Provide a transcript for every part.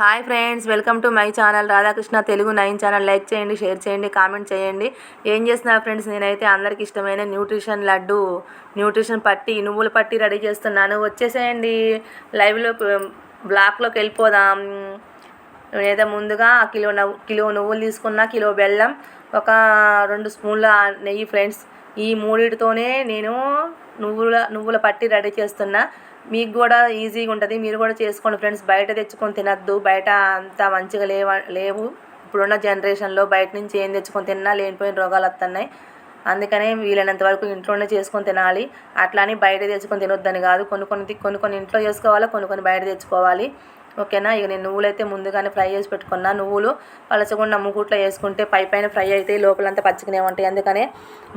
Hi friends welcome to my channel Radhakrishna Telugu nine channel. Like చేయండి share చేయండి comment చేయండి. ఏం చేస్తున్నా ఫ్రెండ్స్? నేనైతే అందరికి ఇష్టమైన న్యూట్రిషన్ లడ్డు న్యూట్రిషన్ పట్టి నువ్వుల పట్టి రెడీ చేస్తున్నాను. వచ్చేసేయండి. లైవ్లో బ్లాక్లోకి వెళ్ళిపోదాం. నేనైతే ముందుగా కిలో నవ్వు కిలో నువ్వులు తీసుకున్న కిలో బెల్లం ఒక రెండు స్పూన్ల నెయ్యి ఫ్రెండ్స్. ఈ మూడిటితోనే నేను నువ్వుల నువ్వుల పట్టి రెడీ చేస్తున్నా. మీకు కూడా ఈజీగా ఉంటుంది. మీరు కూడా చేసుకోండి ఫ్రెండ్స్. బయట తెచ్చుకొని తినద్దు. బయట అంత మంచిగా లేవ లేవు. ఇప్పుడున్న జనరేషన్లో బయట నుంచి ఏం తెచ్చుకొని తిన్నా లేనిపోయిన రోగాలు వస్తున్నాయి అందుకనే వీలైనంత వరకు ఇంట్లోనే చేసుకొని తినాలి. అట్లా అని బయట తెచ్చుకొని తినొద్దని కాదు. కొన్ని కొన్ని కొన్ని కొన్ని ఇంట్లో చేసుకోవాలి కొన్ని కొన్ని బయట తెచ్చుకోవాలి. ఓకేనా? ఇక నేను నువ్వులు అయితే ముందుగానే ఫ్రై చేసి పెట్టుకున్నా. నువ్వులు పలచకుండా మూకుట్లో వేసుకుంటే పై పైన ఫ్రై అయితే లోపలంతా పచ్చికనే ఉంటాయి. అందుకనే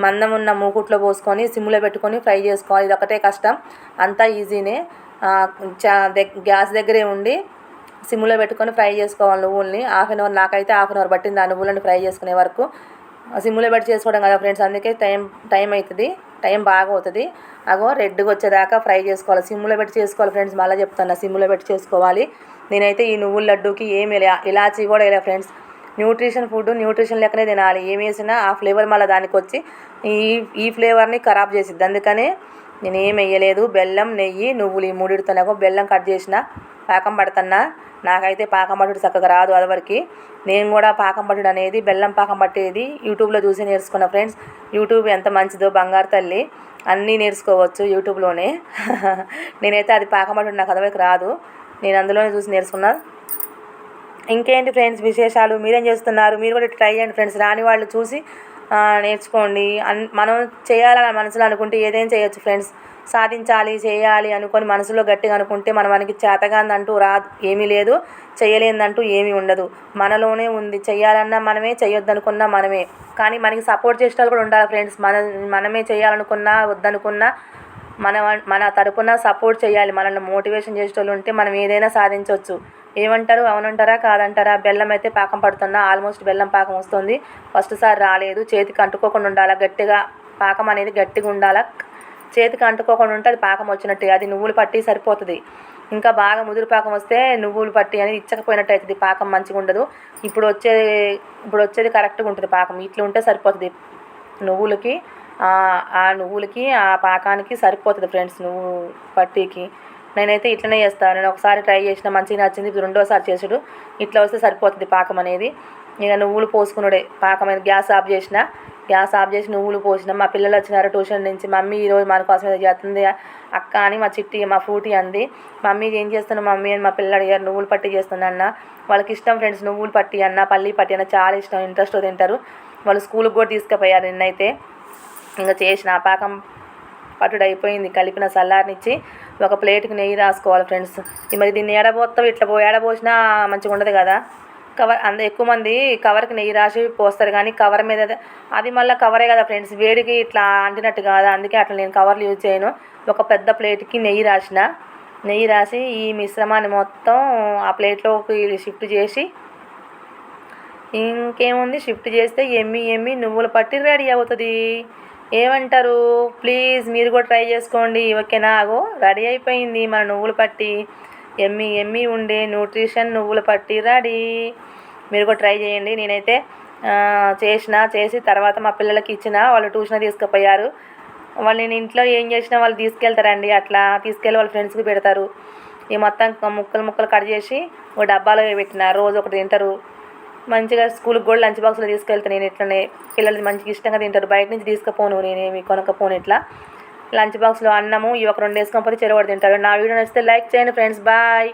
మందం ఉన్న మూకుట్లో పోసుకొని సిమ్లో పెట్టుకొని ఫ్రై చేసుకోవాలి. ఇది ఒకటే కష్టం. అంతా ఈజీనే. గ్యాస్ దగ్గరే ఉండి సిమ్లో పెట్టుకొని ఫ్రై చేసుకోవాలి నువ్వుల్ని. హాఫ్ అన్ అవర్ నాకైతే హాఫ్ అన్ అవర్ పట్టింది ఆ నువ్వులను ఫ్రై చేసుకునే వరకు. సిమ్లో పెట్టి చేసుకోవడం కదా ఫ్రెండ్స్ అందుకే టైం టైం అవుతుంది. టైం బాగా అవుతుంది అగో రెడ్గా వచ్చేదాకా ఫ్రై చేసుకోవాలి. సిమ్లో పెట్టి చేసుకోవాలి ఫ్రెండ్స్. మళ్ళీ చెప్తాను సిమ్లో పెట్టి చేసుకోవాలి. నేనైతే ఈ నువ్వుల లడ్డూకి ఏమి ఇలాచీ కూడా వేయలే ఫ్రెండ్స్. న్యూట్రిషన్ ఫుడ్ న్యూట్రిషన్ లెక్కనే తినాలి. ఏమి వేసినా ఆ ఫ్లేవర్ మళ్ళీ దానికి వచ్చి ఈ ఈ ఫ్లేవర్ని ఖరాబ్ చేసిద్ది. అందుకని నేనేం వేయలేదు బెల్లం నెయ్యి నువ్వులు ఈ మూడిటితోనేగో బెల్లం కట్ చేసిన పాకం పడుతున్నా. నాకైతే పాకం పట్టుడు చక్కగా రాదు అదివరకు. నేను కూడా పాకం పట్టుడు అనేది బెల్లం పాకం పట్టేది యూట్యూబ్లో చూసి నేర్చుకున్న ఫ్రెండ్స్. యూట్యూబ్ ఎంత మంచిదో బంగారు తల్లి. అన్నీ నేర్చుకోవచ్చు యూట్యూబ్లోనే. నేనైతే అది పాకం పట్టుడు నాకు అదివరకు రాదు. నేను అందులోనే చూసి నేర్చుకున్నా. ఇంకేంటి ఫ్రెండ్స్ విశేషాలు? మీరేం చేస్తున్నారు? మీరు కూడా ట్రై చేయండి ఫ్రెండ్స్. రాని వాళ్ళు చూసి నేర్చుకోండి. అన్ మనం చేయాలని మనసులో అనుకుంటే ఏదైనా చేయొచ్చు ఫ్రెండ్స్. సాధించాలి చేయాలి అనుకొని మనసులో గట్టిగా అనుకుంటే మన మనకి చేతగాందంటూ రా ఏమీ లేదు. చేయలేదంటూ ఏమీ ఉండదు. మనలోనే ఉంది. చేయాలన్నా మనమే చేయొద్దనుకున్నా మనమే. కానీ మనకి సపోర్ట్ చేసే కూడా ఉండాలి ఫ్రెండ్స్. మన మనమే చేయాలనుకున్నా వద్దనుకున్నా మన మన తరపున సపోర్ట్ చేయాలి. మనల్ని మోటివేషన్ చేసేటోళ్ళు ఉంటే మనం ఏదైనా సాధించవచ్చు ఏమంటారు అవునంటారా కాదంటారా బెల్లం అయితే పాకం పడుతున్నా ఆల్మోస్ట్ బెల్లం పాకం వస్తుంది. ఫస్ట్ సారి రాలేదు చేతికి అంటుకోకుండా ఉండాలా గట్టిగా పాకం అనేది గట్టిగా ఉండాలా చేతికి అంటుకోకుండా ఉంటే అది పాకం వచ్చినట్టు అది నువ్వులు పట్టి సరిపోతుంది. ఇంకా బాగా ముదురు పాకం వస్తే నువ్వులు పట్టి అనేది ఇచ్చకపోయినట్టు అవుతుంది పాకం మంచిగా ఉండదు. ఇప్పుడు వచ్చేది ఇప్పుడు వచ్చేది కరెక్ట్గా ఉంటుంది పాకం ఇట్లా ఉంటే సరిపోతుంది. నువ్వులకి ఆ నువ్వులకి ఆ పాకానికి సరిపోతుంది ఫ్రెండ్స్ నువ్వు పట్టీకి. నేనైతే ఇట్లనే చేస్తాను. నేను ఒకసారి ట్రై చేసిన మంచిగా నచ్చింది. రెండోసారి చేసుడు ఇట్లా వస్తే సరిపోతుంది పాకం అనేది. ఇక నువ్వులు పోసుకున్నాడే పాకం అనేది గ్యాస్ ఆఫ్ చేసిన. గ్యాస్ ఆఫ్ చేసి నువ్వులు పోసిన. మా పిల్లలు వచ్చినారు ట్యూషన్ నుంచి. మమ్మీ ఈరోజు మన కోసం ఏదో చేస్తుంది. అక్క అని మా చిట్టి మా ఫ్రూటీ అంది. మమ్మీ ఏం చేస్తున్నావు మమ్మీ అని మా పిల్లలు అడిగారు. నువ్వులు పట్టి చేస్తున్నా అన్న. వాళ్ళకి ఇష్టం ఫ్రెండ్స్ నువ్వులు పట్టి అన్న పల్లి పట్టి అన్న చాలా ఇష్టం. ఇంట్రెస్ట్ తింటారు. వాళ్ళు స్కూల్కి కూడా తీసుకుపోయారు నిన్నైతే. ఇంకా చేసిన. పాకం పట్టుడైపోయింది కలిపిన సల్లార్నిచ్చి ఒక ప్లేట్కి నెయ్యి రాసుకోవాలి ఫ్రెండ్స్. మరి దీన్ని ఎడబోస్తావు ఇట్లా పో ఎడబోసినా మంచిగా ఉండదు కదా. కవర్ అంత ఎక్కువ మంది కవర్కి నెయ్యి రాసి పోస్తారు కానీ కవర్ మీద అది మళ్ళీ కవరే కదా ఫ్రెండ్స్. వేడికి ఇట్లా అంటినట్టు కాదా? అందుకే అట్లా నేను కవర్లు యూజ్ చేయను. ఒక పెద్ద ప్లేట్కి నెయ్యి రాసిన నెయ్యి రాసి ఈ మిశ్రమాన్ని మొత్తం ఆ ప్లేట్లోకి షిఫ్ట్ చేసి ఇంకేముంది? షిఫ్ట్ చేస్తే ఎమ్మి ఎమ్మి నువ్వులు పట్టి రెడీ అవుతుంది. ఏమంటారు? ప్లీజ్ మీరు కూడా ట్రై చేసుకోండి. ఓకేనా? అగో రెడీ అయిపోయింది. మన నువ్వులు పట్టి ఎమ్మి ఎమ్మి ఉండే న్యూట్రిషన్ నువ్వుల పట్టి రెడీ. మీరు కూడా ట్రై చేయండి. నేనైతే చేసిన చేసి తర్వాత మా పిల్లలకి ఇచ్చిన వాళ్ళు ట్యూషన్ తీసుకుపోయారు. వాళ్ళు నేను ఇంట్లో ఏం చేసినా వాళ్ళు తీసుకెళ్తారండి. అట్లా తీసుకెళ్ళి వాళ్ళ ఫ్రెండ్స్కి పెడతారు. ఈ మొత్తం ముక్కలు ముక్కలు కట్ చేసి ఒక డబ్బాలో పెట్టిన రోజు ఒకటి తింటారు. మంచిగా స్కూల్కి కూడా లంచ్ బాక్స్లో తీసుకెళ్తాను నేను ఇట్లనే పిల్లలు మంచిగా ఇష్టంగా తింటారు. బయట నుంచి తీసుకుపోను నేనేమి కొనకపోను ఇట్లా. లంచ్ బాక్స్లో అన్నము ఇవి ఒక రెండు వేసుకోకపోతే చెరువు తింటారు నా వీడియో నచ్చితే లైక్ చేయండి ఫ్రెండ్స్. బాయ్.